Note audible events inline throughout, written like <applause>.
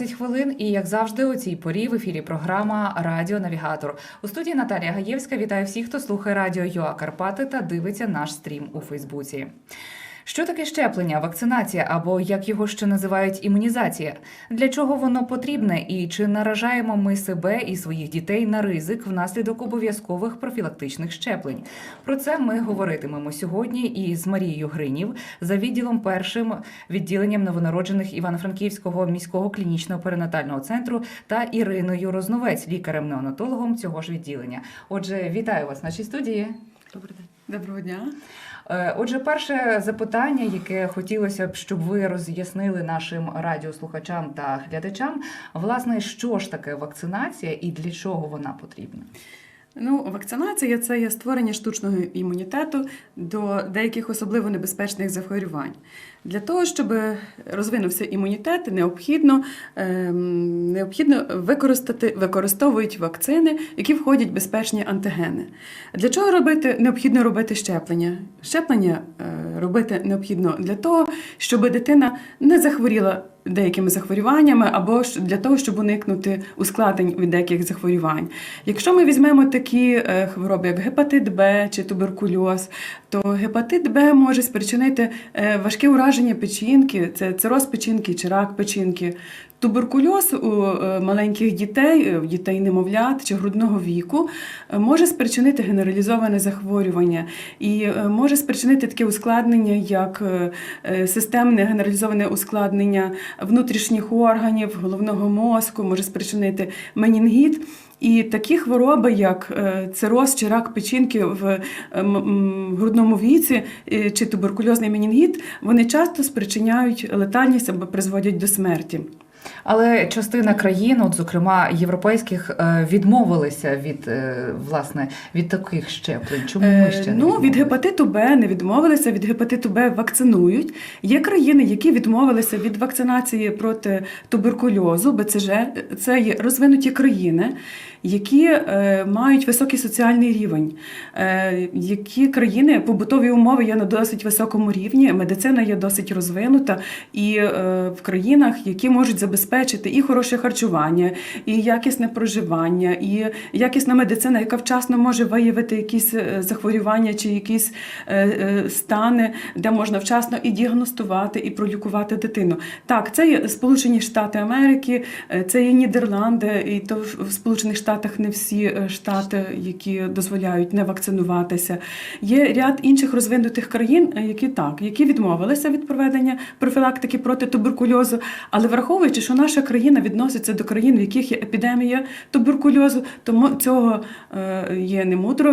20 хвилин. І як завжди, у цій порі в ефірі програма Радіо Навігатор. У студії Наталія Гаєвська вітає всіх, хто слухає радіо ЮА Карпати та дивиться наш стрім у Фейсбуці. Що таке щеплення, вакцинація або як його ще називають імунізація? Для чого воно потрібне і чи наражаємо ми себе і своїх дітей на ризик внаслідок обов'язкових профілактичних щеплень? Про це ми говоритимемо сьогодні із Марією Гринів за відділом першим відділенням новонароджених Івано-Франківського міського клінічного перинатального центру та Іриною Розновець, лікарем-неонатологом цього ж відділення. Отже, вітаю вас в нашій студії. Добрий день. Доброго дня. Е, Отже, перше запитання, яке хотілося б, щоб ви роз'яснили нашим радіослухачам та глядачам, власне, що ж таке вакцинація і для чого вона потрібна? Ну, вакцинація це є створення штучного імунітету до деяких особливо небезпечних захворювань. Для того, щоб розвинувся імунітет, необхідно, ем, необхідно використати, використовують вакцини, які входять в безпечні антигени. Для чого робити? Необхідно робити щеплення. Щеплення е, робити необхідно для того, щоб дитина не захворіла деякими захворюваннями, або для того, щоб уникнути ускладнень від деяких захворювань. Якщо ми візьмемо такі е, хвороби, як гепатит Б чи туберкульоз, то гепатит Б може спричинити е, важке ураження печінки, це цироз печінки чи рак печінки. Туберкульоз у е, маленьких дітей, е, дітей немовлят чи грудного віку е, може спричинити генералізоване захворювання і може спричинити таке ускладнення, як системне генералізоване ускладнення внутрішніх органів, головного мозку, може спричинити менінгіт. І такі хвороби, як цироз чи рак печінки в грудному віці чи туберкульозний менінгіт, вони часто спричиняють летальність або призводять до смерті. Але частина країн, от зокрема європейських, е, відмовилися від е, власне від таких щеплень. Чому ми Е, ще не ну, від гепатиту Б не відмовилися, від гепатиту Б вакцинують. Є країни, які відмовилися від вакцинації проти туберкульозу, БЦЖ. Це є розвинуті країни, які е, мають високий соціальний рівень. Е, які країни побутові умови є на досить високому рівні, медицина є досить розвинута, і е, в країнах, які можуть забезпечити і хороше харчування, і якісне проживання, і якісна медицина, яка вчасно може виявити якісь захворювання чи якісь стани, де можна вчасно і діагностувати, і пролікувати дитину. Так, це є Сполучені Штати Америки, це є Нідерланди, і то в Сполучених Штатах не всі е, штати, які дозволяють не вакцинуватися. Є ряд інших розвинутих країн, е, які так, які відмовилися від проведення профілактики проти туберкульозу, але враховуючи, що наша країна відноситься до країн, в яких є епідемія туберкульозу, тому цього е, є не мудро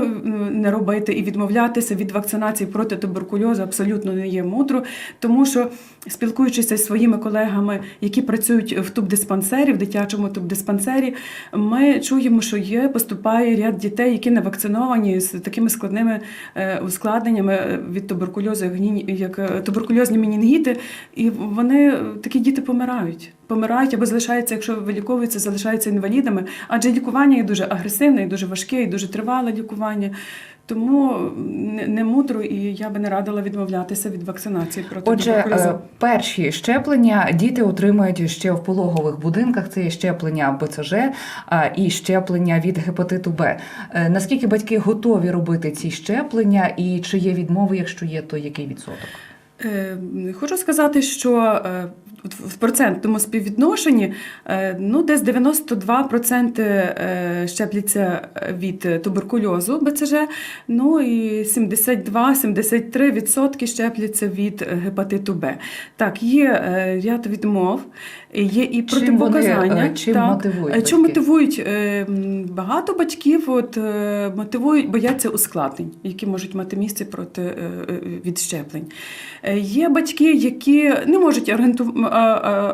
не робити і відмовлятися від вакцинації проти туберкульозу абсолютно не є мудро, тому що спілкуючися зі своїми колегами, які працюють в тубдиспансері, в дитячому тубдиспансері, ми чуємо, що є поступає ряд дітей, які не вакциновані з такими складними е, ускладненнями е, від туберкульозу, як е, туберкульозні менінгіти, і вони такі діти помирають. Помирають або залишаються, якщо виліковуються, залишаються інвалідами, адже лікування є дуже агресивне, і дуже важке, і дуже тривале лікування. Тому не, мудро, і я би не радила відмовлятися від вакцинації проти Отже, туберкульозу. е, перші щеплення діти отримують ще в пологових будинках. Це є щеплення БЦЖ і щеплення від гепатиту Б. Е, Наскільки батьки готові робити ці щеплення, і чи є відмови? Якщо є, то який відсоток? Е, Хочу сказати, що е, в процентному співвідношенні е, ну, десь 92% е, щепляться від туберкульозу БЦЖ, ну і 72-73% щепляться від гепатиту Б. Так, є е, ряд відмов, є і Чим вони, протипоказання. е, чим так. мотивують Е, Чим мотивують? Е, Багато батьків от, мотивують, бояться ускладнень, які можуть мати місце проти від щеплень. Е, Є батьки, які не можуть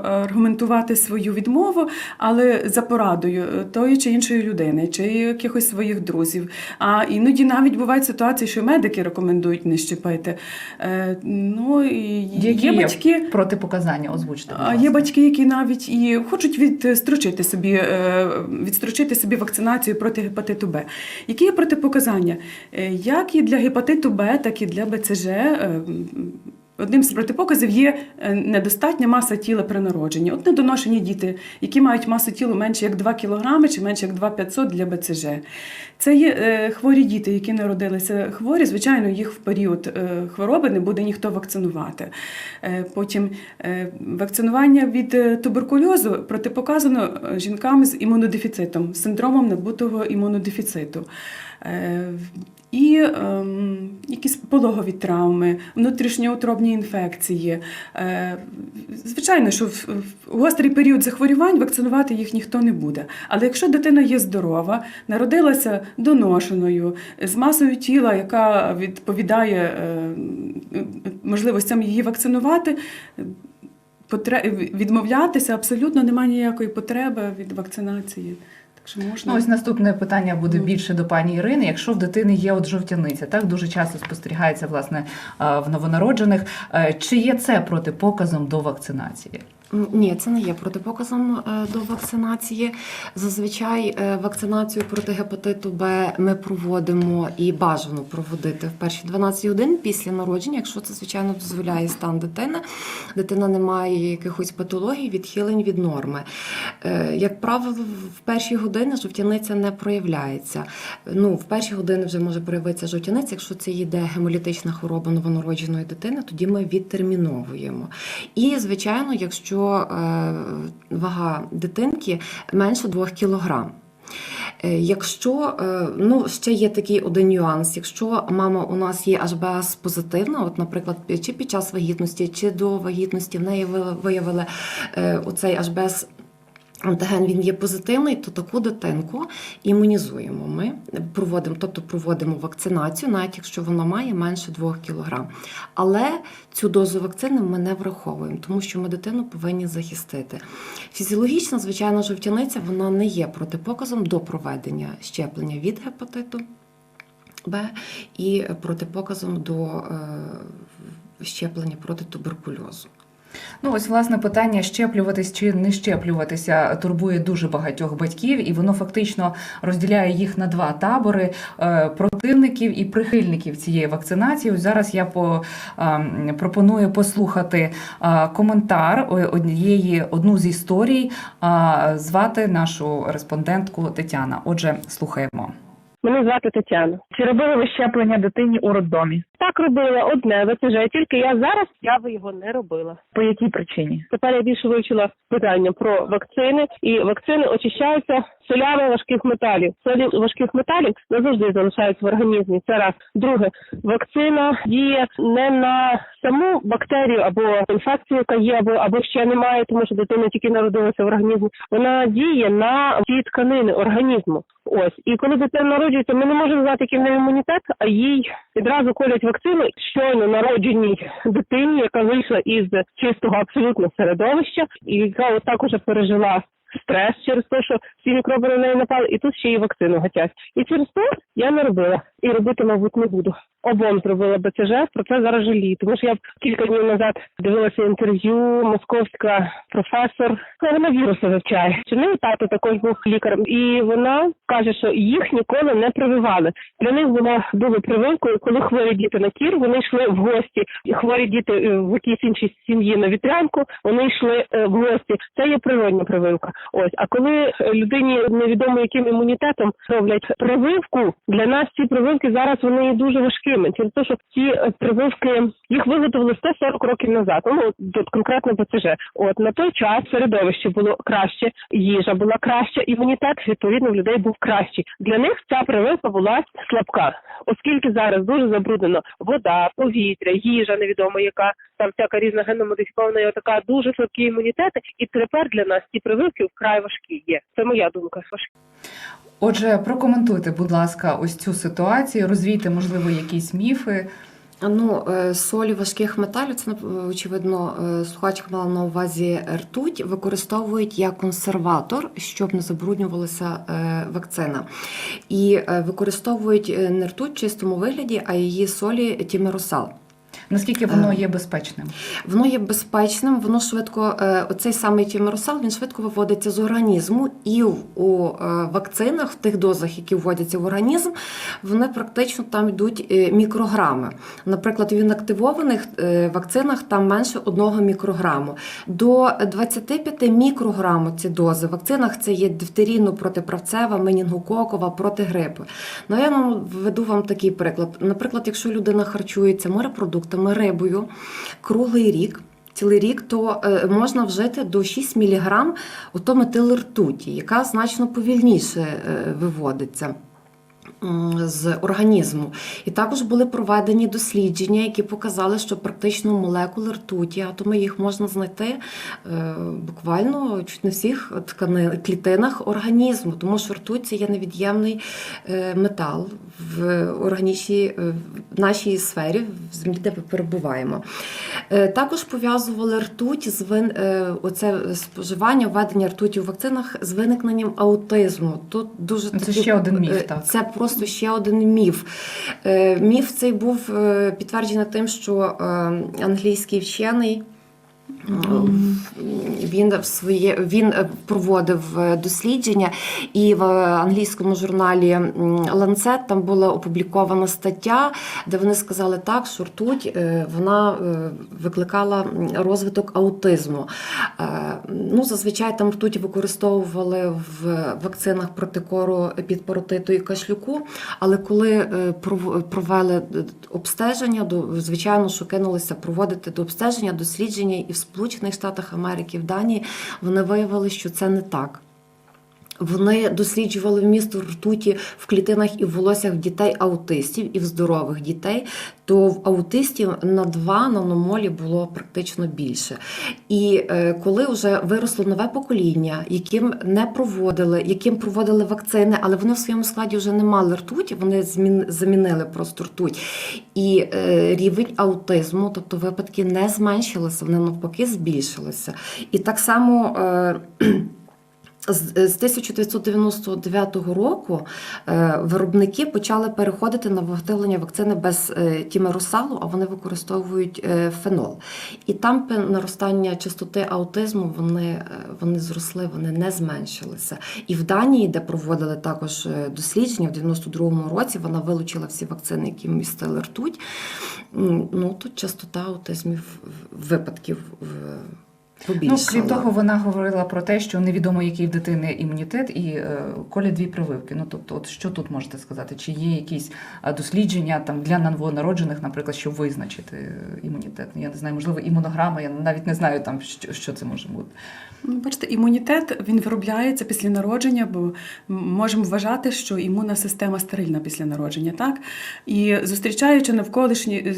аргументувати свою відмову, але за порадою тої чи іншої людини, чи якихось своїх друзів. А іноді навіть бувають ситуації, що медики рекомендують не щепити. Ну, і Які є батьки. протипоказання озвучте? Є батьки, які навіть і хочуть відстрочити собі, е, відстрочити собі вакцинацію проти гепатиту Б. Які є протипоказання? Е, Як і для гепатиту Б, так і для БЦЖ. Одним з протипоказів є е, недостатня маса тіла при народженні. От недоношені діти, які мають масу тіла менше як 2 кг чи менше як 2,500 для БЦЖ. Це є е, хворі діти, які народилися хворі. Звичайно, їх в період е, хвороби не буде ніхто вакцинувати. Потім вакцинування від туберкульозу протипоказано жінкам з імунодефіцитом, з синдромом набутого імунодефіциту. Е, І ем, якісь пологові травми, внутрішньоутробні інфекції. Е, звичайно, що в, в гострий період захворювань вакцинувати їх ніхто не буде. Але якщо дитина є здорова, народилася доношеною, з масою тіла, яка відповідає е, можливостям її вакцинувати, відмовлятися абсолютно немає ніякої потреби від вакцинації. Так що можна. Ну, ось наступне питання буде Ну. більше до пані Ірини. Якщо в дитини є от жовтяниця, так дуже часто спостерігається власне в новонароджених. Е, Чи є це протипоказом до вакцинації? Ні, це не є протипоказом е, до вакцинації. Зазвичай е, вакцинацію проти гепатиту Б ми проводимо і бажано проводити в перші 12 годин після народження, якщо це звичайно дозволяє стан дитини. Дитина не має якихось патологій, відхилень від норми. Е, Як правило, в перші години жовтяниця не проявляється. Ну, в перші години вже може проявитися жовтяниця, якщо це йде гемолітична хвороба новонародженої дитини, тоді ми відтерміновуємо. І, звичайно, якщо е, вага дитинки менше 2 кг. Е, Якщо е, ну ще є такий один нюанс, якщо мама у нас є HBS позитивна, от, наприклад, чи під час вагітності, чи до вагітності в неї виявили оцей HBS Антиген він є позитивний, то таку дитинку імунізуємо. Ми проводимо, тобто проводимо вакцинацію, навіть якщо вона має менше 2 кг. Але цю дозу вакцини ми не враховуємо, тому що ми дитину повинні захистити. Фізіологічна, звичайно, жовтяниця вона не є протипоказом до проведення щеплення від гепатиту Б і протипоказом до е, щеплення проти туберкульозу. Ну, ось власне питання щеплюватись чи не щеплюватися турбує дуже багатьох батьків, і воно фактично розділяє їх на два табори е, противників і прихильників цієї вакцинації. Ось зараз я по, ем, пропоную послухати е, коментар однієї одну з історій, звати нашу респондентку Тетяна. Отже, слухаємо. Мене звати Тетяна. Чи робили ви щеплення дитині у роддомі? Так робила одне ВЦЖ, тільки я зараз я би його не робила. По якій причині? Тепер я більше вивчила питання про вакцини, і вакцини очищаються солями важких металів. Солі важких металів не завжди залишаються в організмі. Це раз. Друге, вакцина діє не на саму бактерію або інфекцію, яка є, або або ще немає, тому що дитина тільки народилася в організмі. Вона діє на ті тканини організму. Ось і коли дитина народжується, ми не можемо знати, який в неї імунітет, а їй відразу колять вакцину щойно народженій дитині, яка вийшла із чистого абсолютно середовища, і яка отак уже пережила стрес через те, що всі мікроби на неї напали, і тут ще й вакцину гатять. І через те я не робила і робити, мабуть, не буду. Обом зробила БЦЖ, про це зараз жалію. Тому що я кілька днів назад дивилася інтерв'ю, московська професор коронавірусу вивчає. Чи в неї тато також був лікарем, і вона каже, що їх ніколи не прививали. Для них була були прививкою, коли хворі діти на кір, вони йшли в гості. Хворі діти е, в якійсь іншій сім'ї на вітрянку, вони йшли е, в гості. Це є природня прививка. Ось, а коли людині невідомо яким імунітетом роблять прививку, для нас ці прививки зараз вони є дуже важкими. Через те, що ці е, прививки їх виготовили 140 років назад. Ну тут конкретно БЦЖ. От на той час середовище було краще, їжа була краща, імунітет відповідно в людей був кращий. Для них ця прививка була слабка, оскільки зараз дуже забруднено вода, повітря, їжа невідомо яка там всяка різна генномодифікована і така дуже слабкі імунітети. І тепер для нас ці прививки вкрай важкі є. Це моя думка. Отже, прокоментуйте, будь ласка, ось цю ситуацію, розвійте, можливо, якісь міфи. Ну, е, солі важких металів, це нап- очевидно, е, слухачка мала на увазі ртуть, використовують як консерватор, щоб не забруднювалася е, вакцина. І е, використовують е, не ртуть в чистому вигляді, а її солі тімеросал. Наскільки воно є безпечним? Воно є безпечним, воно швидко, е, оцей самий тімеросал, він швидко виводиться з організму, і у е, вакцинах, в тих дозах, які вводяться в організм, вони практично там йдуть е, мікрограми. Наприклад, в інактивованих вакцинах там менше 1 мікрограму. До 25 мікрограму ці дози. В вакцинах це є дифтерійно протиправцева, менінгококова, проти грипу. Ну, я вам введу вам такий приклад. Наприклад, якщо людина харчується морепродуктами, рибою круглий рік. Цілий рік, то е, можна вжити до 6 мг отометилртуті, яка значно повільніше е, виводиться з організму. І також були проведені дослідження, які показали, що практично молекули ртуті, атоми їх можна знайти е, буквально чуть не всіх ткани, клітинах організму, тому що ртуть це є невід'ємний е, метал в органічній е, в нашій сфері, в землі, де ми перебуваємо. Також пов'язували ртуть з вин... оце споживання, введення ртуті у вакцинах з виникненням аутизму. Тут дуже Це такі- ще один міф, так. Це просто ще один міф. Е, Міф цей був е, підтверджений тим, що е, англійський вчений. Він в своє він е, проводив е, дослідження, і в англійському журналі Lancet там була опублікована стаття, де вони сказали так, що ртуть е, вона е, викликала розвиток аутизму. Е, Ну, зазвичай там ртуть використовували в вакцинах проти кору під паротиту і кашлюку. Але коли е, провели е, обстеження, звичайно, що кинулися проводити до обстеження, дослідження і в Сполучених Штатах Америки, в Данії вони виявили, що це не так. Вони досліджували вміст ртуті в клітинах і в волоссях дітей аутистів і в здорових дітей. То в аутистів на 2 наномолі було практично більше. І е, коли вже виросло нове покоління, яким не проводили, яким проводили вакцини, але вони в своєму складі вже не мали ртуті, вони замінили просто ртуть. І е, рівень аутизму, тобто випадки не зменшилися, вони навпаки збільшилися. І так само. Е, з з 1999 року е, виробники почали переходити на виготовлення вакцини без е, тімеросалу, а вони використовують е, фенол. І там наростання частоти аутизму вони, е, вони зросли, вони не зменшилися. І в Данії, де проводили також е, дослідження в 92-му році, вона вилучила всі вакцини, які містили ртуть. Ну тут частота аутизмів випадків в- Ну, крім того, вона говорила про те, що невідомо, який в дитини імунітет, і е, колять дві прививки. Ну тобто, от що тут можете сказати? Чи є якісь е, дослідження там для новонароджених, наприклад, щоб визначити е, імунітет? Я не знаю, можливо, імунограма, я навіть не знаю там, що, що це може бути. Ну, Бачите, імунітет він виробляється після народження, бо можемо вважати, що імунна система стерильна після народження, так? І зустрічаючи навколишні, е,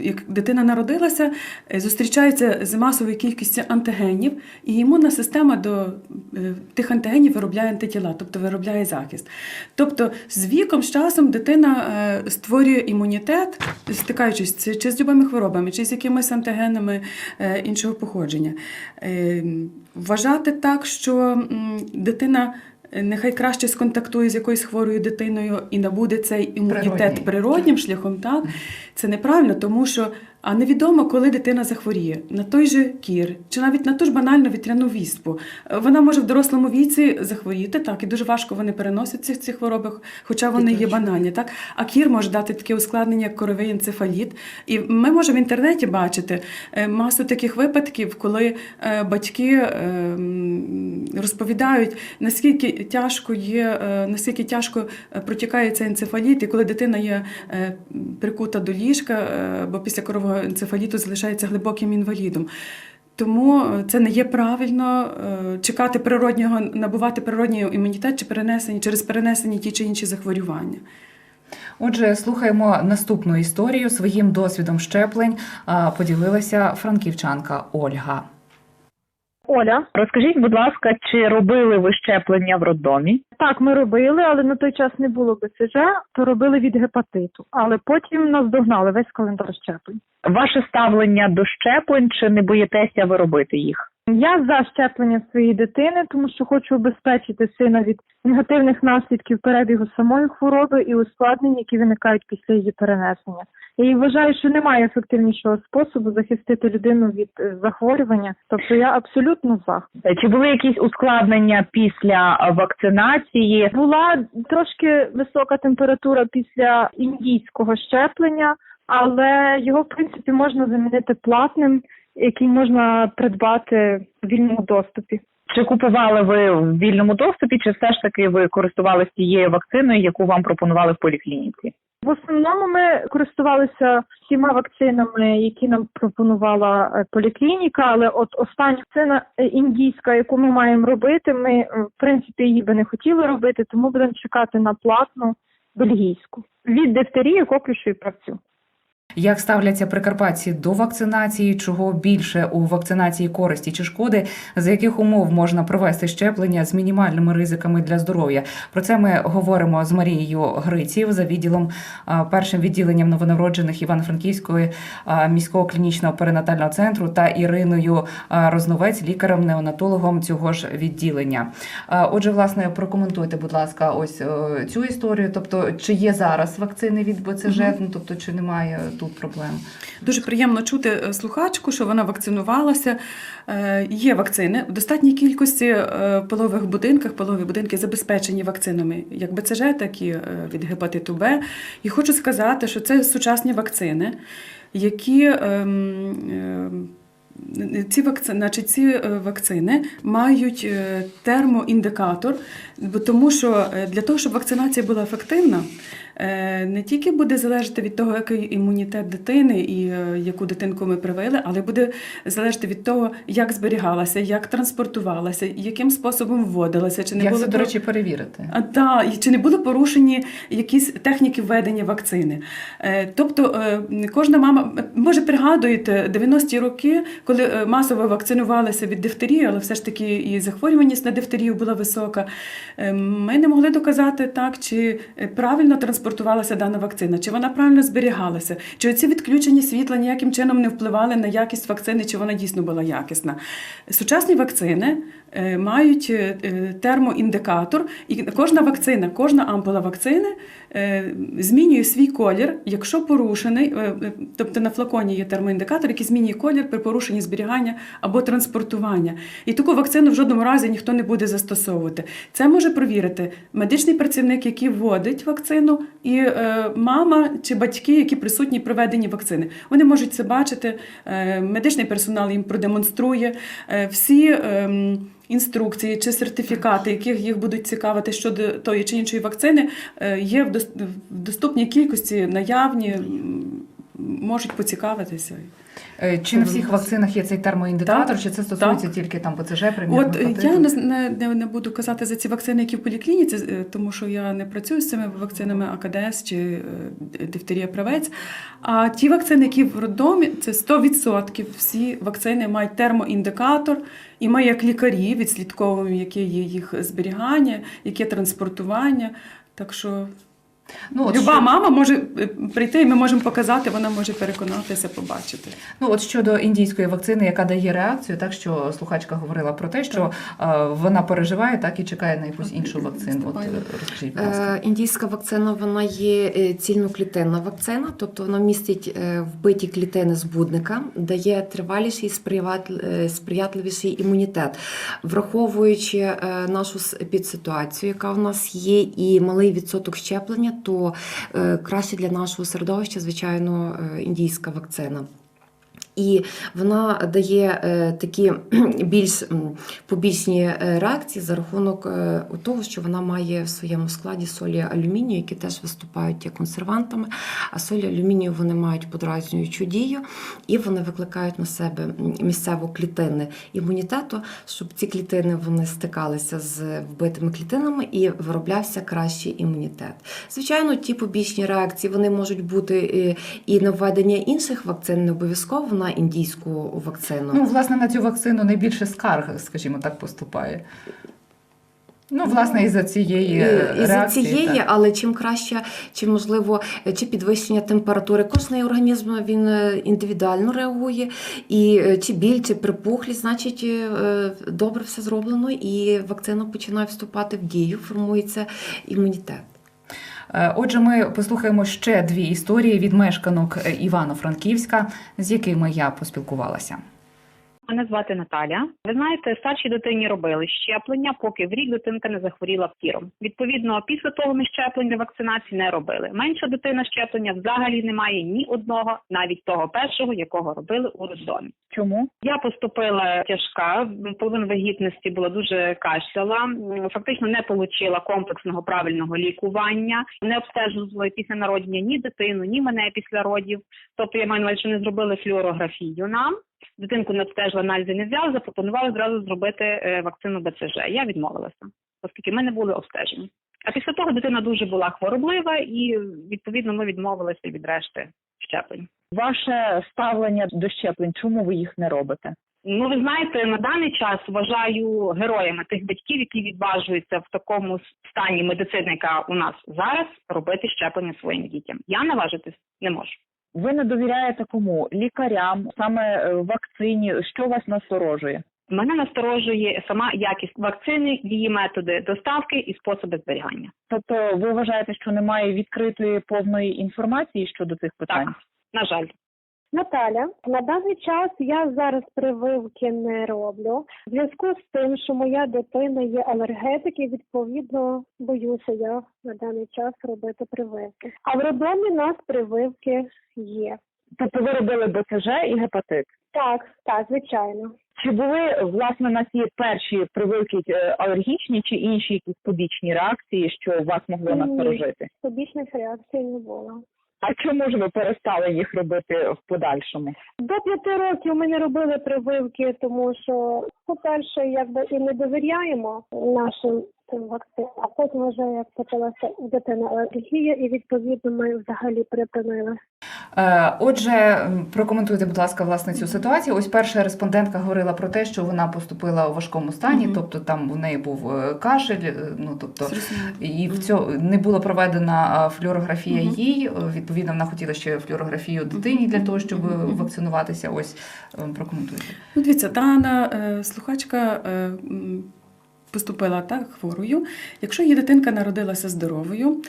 як дитина народилася, зустрічається з масовою кількістю антигенів, і імунна система до е, тих антигенів виробляє антитіла, тобто виробляє захист. Тобто, з віком, з часом дитина е, створює імунітет, стикаючись чи- з любими хворобами, чи з якимись антигенами е, іншого походження. Вважати так, що дитина нехай краще сконтактує з якоюсь хворою дитиною і набуде цей імунітет природнім шляхом, так це неправильно, тому що а невідомо, коли дитина захворіє на той же кір, чи навіть на ту ж банальну вітряну віспу. Вона може в дорослому віці захворіти, так, і дуже важко вони переносять ці, ці хвороби, хоча вони є банальні. Так? А кір може дати таке ускладнення, як коровий енцефаліт. І ми можемо в інтернеті бачити е, масу таких випадків, коли е, батьки е, розповідають, наскільки тяжко є, наскільки тяжко протікає цей енцефаліт, і коли дитина є прикута до ліжка, бо після корового енцефаліту залишається глибоким інвалідом. Тому е, це не є правильно е, чекати природнього, набувати природній імунітет чи перенесені через перенесені ті чи інші захворювання. Отже, слухаємо наступну історію. Своїм досвідом щеплень а, поділилася франківчанка Ольга. Оля, розкажіть, будь ласка, чи робили ви щеплення в роддомі? Так, ми робили, але на той час не було БЦЖ, то робили від гепатиту. Але потім нас догнали весь календар щеплень. Ваше ставлення до щеплень, чи не боїтеся ви робити їх? Я за щеплення своєї дитини, тому що хочу обезпечити сина від негативних наслідків перебігу самої хвороби і ускладнень, які виникають після її перенесення. І вважаю, що немає ефективнішого способу захистити людину від е, захворювання. Тобто я абсолютно за. Чи були якісь ускладнення після вакцинації? Була трошки висока температура після індійського щеплення, але його в принципі можна замінити платним, який можна придбати в вільному доступі. Чи купували ви в вільному доступі, чи все ж таки ви користувалися тією вакциною, яку вам пропонували в поліклініці? В основному ми користувалися всіма вакцинами, які нам пропонувала е, поліклініка. Але от остання вакцина е, індійська, яку ми маємо робити, ми е, в принципі її би не хотіли робити, тому будемо чекати на платну бельгійську від дифтерії, коклюшу і правцю. Як ставляться прикарпатці до вакцинації? Чого більше у вакцинації користі чи шкоди? За яких умов можна провести щеплення з мінімальними ризиками для здоров'я? Про це ми говоримо з Марією Гриців за відділом першим відділенням новонароджених Івано-Франківської міського клінічного перинатального центру та Іриною Розновець, лікарем-неонатологом цього ж відділення. Отже, власне, прокоментуйте, будь ласка, ось цю історію. Тобто, чи є зараз вакцини від БЦЖ, ну тобто, чи немає тут проблем? Дуже приємно чути е, слухачку, що вона вакцинувалася. Е, Є вакцини в достатній кількості е, в пологових будинках. Пологові будинки забезпечені вакцинами як БЦЖ, так і від гепатиту Б. І хочу сказати, що це сучасні вакцини, які ем, ем, ці вакцини, значить, ці вакцини мають термоіндикатор, тому що для того, щоб вакцинація була ефективна, не тільки буде залежати від того, який імунітет дитини і е, яку дитинку ми привили, але буде залежати від того, як зберігалася, як транспортувалася, яким способом вводилася, чи не Як було це, до речі, перевірити? а, та, чи не були порушені якісь техніки введення вакцини? Е, тобто е, кожна мама, може пригадуєте 90-ті роки, коли е, масово вакцинувалися від дифтерії, але все ж таки і захворюваність на дифтерію була висока. Е, ми не могли доказати так, чи е, правильно транспортувалася дана вакцина, чи вона правильно зберігалася, чи ці відключення світла ніяким чином не впливали на якість вакцини, чи вона дійсно була якісна. Сучасні вакцини е, мають е, е, термоіндикатор, і кожна вакцина, кожна ампула вакцини змінює свій колір, якщо порушений, тобто на флаконі є термоіндикатор, який змінює колір при порушенні зберігання або транспортування. І таку вакцину в жодному разі ніхто не буде застосовувати. Це може провірити медичний працівник, який вводить вакцину, і е, мама чи батьки, які присутні при веденні вакцини. Вони можуть це бачити. е, Медичний персонал їм продемонструє е, всі. ем, Інструкції чи сертифікати, яких їх будуть цікавити щодо тої чи іншої вакцини, є в дос- доступній кількості, наявні, можуть поцікавитися. Е, Чи на всіх вакцинах є цей термоіндикатор, Так, чи це стосується тільки там ПЦЖ, примірно? От я не, не, не, не буду казати за ці вакцини, які в поліклініці, е, тому що я не працюю з цими вакцинами АКДС чи е, дифтерія правець. А ті вакцини, які в роддомі, це 100% всі вакцини мають термоіндикатор, і ми, як лікарі, відслідковуємо, яке є їх зберігання, яке транспортування. Так що Ну, от люба що- мама може е, прийти, і ми можемо показати, вона може переконатися, побачити. Ну от щодо індійської вакцини, яка дає реакцію, так що слухачка говорила про те, що е, вона переживає, так і чекає на якусь іншу вакцину. От е, розкажіть, будь ласка. Е, Індійська вакцина вона є е, цільноклітинна вакцина, тобто вона містить е, вбиті клітини збудника, дає триваліший сприят- е, сприятливіший імунітет, враховуючи е, нашу підситуацію, яка в нас є, і малий відсоток щеплення, то е, краще для нашого середовища, звичайно, е, індійська вакцина. І вона дає е, такі більш побічні е, реакції за рахунок е, того, що вона має в своєму складі солі алюмінію, які теж виступають як консервантами. А солі алюмінію вони мають подразнюючу дію, і вони викликають на себе місцево клітини імунітету, щоб ці клітини вони стикалися з вбитими клітинами і вироблявся кращий імунітет. Звичайно, ті побічні реакції вони можуть бути і на введення інших вакцин, не обов'язково на індійську вакцину. Ну, власне, на цю вакцину найбільше скарг, скажімо так, поступає. Ну, власне, із-за цієї е, І за цієї, так. але чим краще, чи можливо, чи підвищення температури. Кожний організм він е, індивідуально реагує, і е, чи біль, чи припухлість, значить добре все зроблено, і вакцина починає вступати в дію, формується імунітет. Е, Отже, ми послухаємо ще дві історії від мешканок е, Івано-Франківська, з якими я поспілкувалася. Мене звати Наталя. Ви знаєте, старшій дитині робили щеплення, поки в рік дитинка не захворіла птіром. Відповідно, після того ми щеплень для вакцинації не робили. Менша дитина щеплення взагалі немає ні одного, навіть того першого, якого робили у роддомі. Чому? Я поступила тяжка, половина вагітності була дуже кашляла. Фактично не отримала комплексного правильного лікування, не обстежували після народження ні дитину, ні мене після родів. Тобто я маю що не зробили флюорографію нам. Дитинку не обстежили, аналізи не взяли, запропонували зразу зробити е, вакцину БЦЖ. Я відмовилася, оскільки ми не були обстежені. А після того дитина дуже була хвороблива, і відповідно ми відмовилися від решти щеплень. Ваше ставлення до щеплень, чому ви їх не робите? Ну, ви знаєте, на даний час вважаю героями тих батьків, які відважуються в такому стані медицини, яка у нас зараз, робити щеплення своїм дітям. Я наважитись не можу. Ви не довіряєте кому? Лікарям, саме е, вакцині, що вас насторожує? Мене насторожує сама якість вакцини, її методи доставки і способи зберігання. Тобто ви вважаєте, що немає відкритої повної інформації щодо цих питань? Так, на жаль. Наталя, на даний час я зараз прививки не роблю. В зв'язку з тим, що моя дитина є алергетик, і відповідно боюся я на даний час робити прививки. А в роддомі нас прививки є. Тобто ви робили БЦЖ і гепатит? Так, так, звичайно. Чи були власне у нас є перші прививки е, алергічні чи інші якісь побічні реакції, що вас могло Ні. насторожити? Побічних реакцій не було. А чому ж ви перестали їх робити в подальшому? До п'яти років ми не робили прививки, тому що, по-перше, якби і не довіряємо нашим цим вакцинам, а потім вже як почалася дитина алергія, і відповідно ми взагалі припинили. Е, Отже, прокоментуйте, будь ласка, власне цю ситуацію. Ось перша респондентка говорила про те, що вона поступила у важкому стані, Мгм. тобто там у неї був е, кашель, е, ну тобто і в цьому не була проведена флюорографія Мгм. їй. Відповідно, вона хотіла ще флюорографію дитині для того, щоб вакцинуватися. Ось е, прокоментуйте. Ну, дивіться, дана слухачка поступила так хворою. Якщо її дитинка народилася здоровою,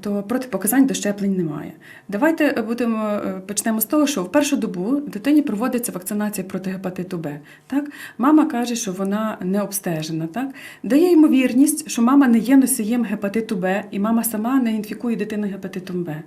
то протипоказань до щеплень немає. Давайте е, будемо е, почнемо з того, що в першу добу дитині проводиться вакцинація проти гепатиту Б. Так, мама каже, що вона не обстежена. Так, дає ймовірність, що мама не є носієм гепатиту Б, і мама сама не інфікує дитину гепатитом Б.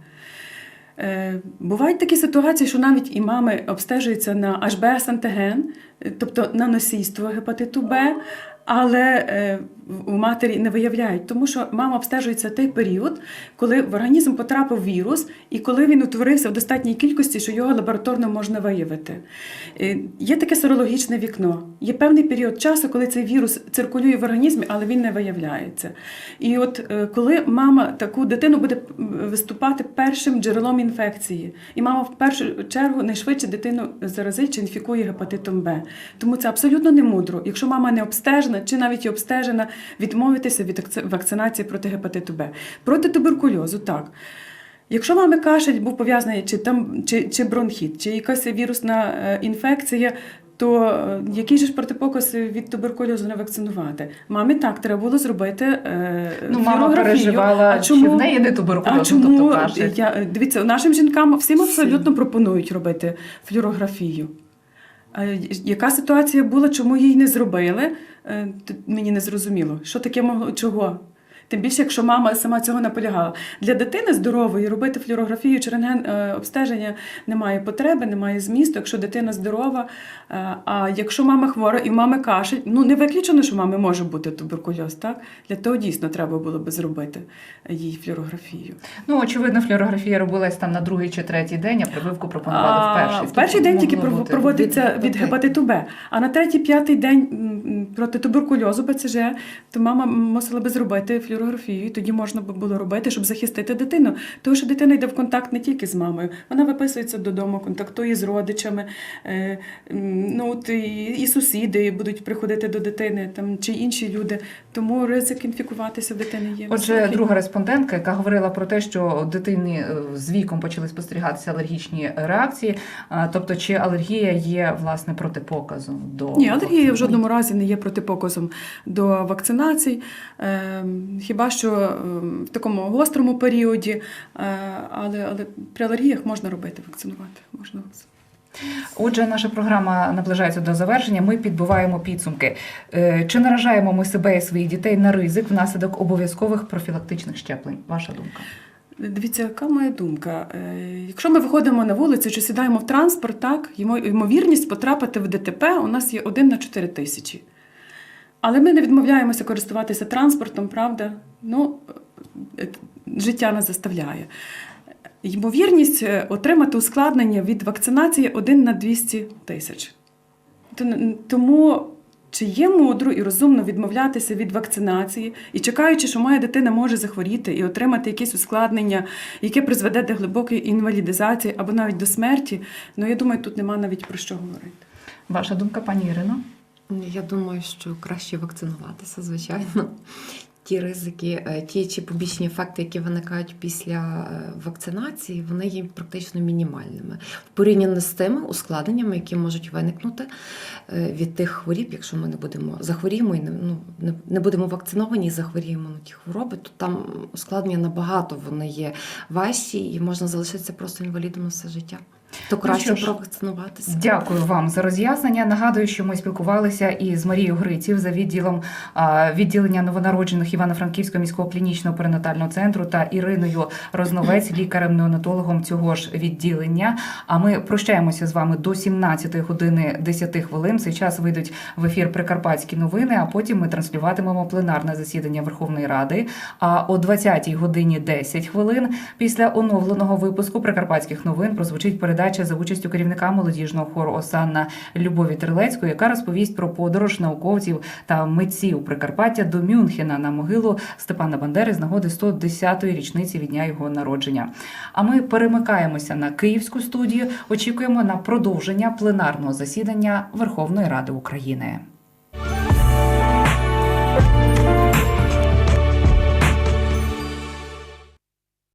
Е, Бувають такі ситуації, що навіть і мами обстежуються на HBS антиген, е, тобто на носійство гепатиту Б, але е, у матері не виявляють, тому що мама обстежується той період, коли в організм потрапив вірус, і коли він утворився в достатній кількості, що його лабораторно можна виявити. Е, Є таке серологічне вікно. Є певний період часу, коли цей вірус циркулює в організмі, але він не виявляється. І от е, коли мама таку дитину буде виступати першим джерелом інфекції, і мама в першу чергу найшвидше дитину заразить чи інфікує гепатитом Б. Тому це абсолютно не мудро. Якщо мама не обстежена чи навіть і обстежена, відмовитися від вакцинації проти гепатиту Б. Проти туберкульозу так. Якщо в мами кашель був пов'язаний чи там чи, чи бронхіт, чи якась вірусна е, інфекція, то е, який же ж протипоказ від туберкульозу не вакцинувати? Мамі так треба було зробити. Е, Ну, мама переживала, а чому, чи в неї не туберкульоз, а чому тобто кашель. я дивіться, нашим жінкам всім абсолютно пропонують робити флюорографію. Яка ситуація була, чому її не зробили? Е, Мені не зрозуміло. Що таке могло чого? Тим більше, якщо мама сама цього наполягала. Для дитини здорової робити флюорографію чи рентген е, обстеження немає потреби, немає змісту, якщо дитина здорова. Е, А якщо мама хвора і в мами кашель, ну не виключено, що мами може бути туберкульоз, так? Для того дійсно треба було би зробити їй флюорографію. Ну, очевидно, флюорографія робилась там на другий чи третій день, а прививку пропонували в перший. Тобто в перший день тільки бути проводиться від гепатиту Б. А на третій, п'ятий день проти туберкульозу БЦЖ, то мама мусила би зробити флюорографію, і тоді можна би було робити, щоб захистити дитину. Тому що дитина йде в контакт не тільки з мамою, вона виписується додому, контактує з родичами. Е, ну, от і, і сусіди будуть приходити до дитини, там, чи інші люди. Тому ризик інфікуватися в дитини є. Отже, друга респондентка, яка говорила про те, що дитини е, з віком почали спостерігатися алергічні реакції. Тобто, чи алергія є власне протипоказом до Ні, алергія в жодному разі не є протипоказом до вакцинацій. Хіба що ем, в такому гострому періоді, е, але, але при алергіях можна робити, вакцинувати. Можна вакцинувати. Отже, наша програма наближається до завершення. Ми підбиваємо підсумки. Е, Чи наражаємо ми себе і своїх дітей на ризик внаслідок обов'язкових профілактичних щеплень? Ваша думка? Дивіться, яка моя думка? Е, Якщо ми виходимо на вулицю чи сідаємо в транспорт, так ймовірність потрапити в ДТП у нас є 1 на 4 тисячі. Але ми не відмовляємося користуватися транспортом, правда? Ну, е, життя нас заставляє. Ймовірність е, отримати ускладнення від вакцинації 1 на 200 тисяч. Тому чи є мудро і розумно відмовлятися від вакцинації і чекаючи, що моя дитина може захворіти і отримати якесь ускладнення, яке призведе до глибокої інвалідизації або навіть до смерті, ну я думаю, тут нема навіть про що говорити. Ваша думка, пані Ірино? Я думаю, що краще вакцинуватися, звичайно. Ті ризики, е, ті чи побічні ефекти, які виникають після е, вакцинації, вони є практично мінімальними в порівнянні з тими ускладненнями, які можуть виникнути е, від тих хворіб, якщо ми не будемо захворіємо і не, ну, не будемо вакциновані і захворіємо на ті хвороби, то там ускладнення набагато вони є важчі і можна залишитися просто інвалідом на все життя. То краще що ж, провакцинуватися. Дякую вам за роз'яснення. Нагадую, що ми спілкувалися із Марією Гриців за відділом відділення новонароджених Івано-Франківського міського клінічного перинатального центру та Іриною Розновець, <clears throat> лікарем-неонатологом цього ж відділення. А ми прощаємося з вами до 17 години 10 хвилин. Цей час вийдуть в ефір Прикарпатські новини. А потім ми транслюватимемо пленарне засідання Верховної Ради. А о 20 годині 10 хвилин після оновленого випуску Прикарпатських новин прозвучить передача за участю керівника молодіжного хору Осанна Любові Трилецької, яка розповість про подорож науковців та митців Прикарпаття до Мюнхена на могилу Степана Бандери з нагоди 110-ї річниці від дня його народження. А ми перемикаємося на київську студію. Очікуємо на продовження пленарного засідання Верховної Ради України.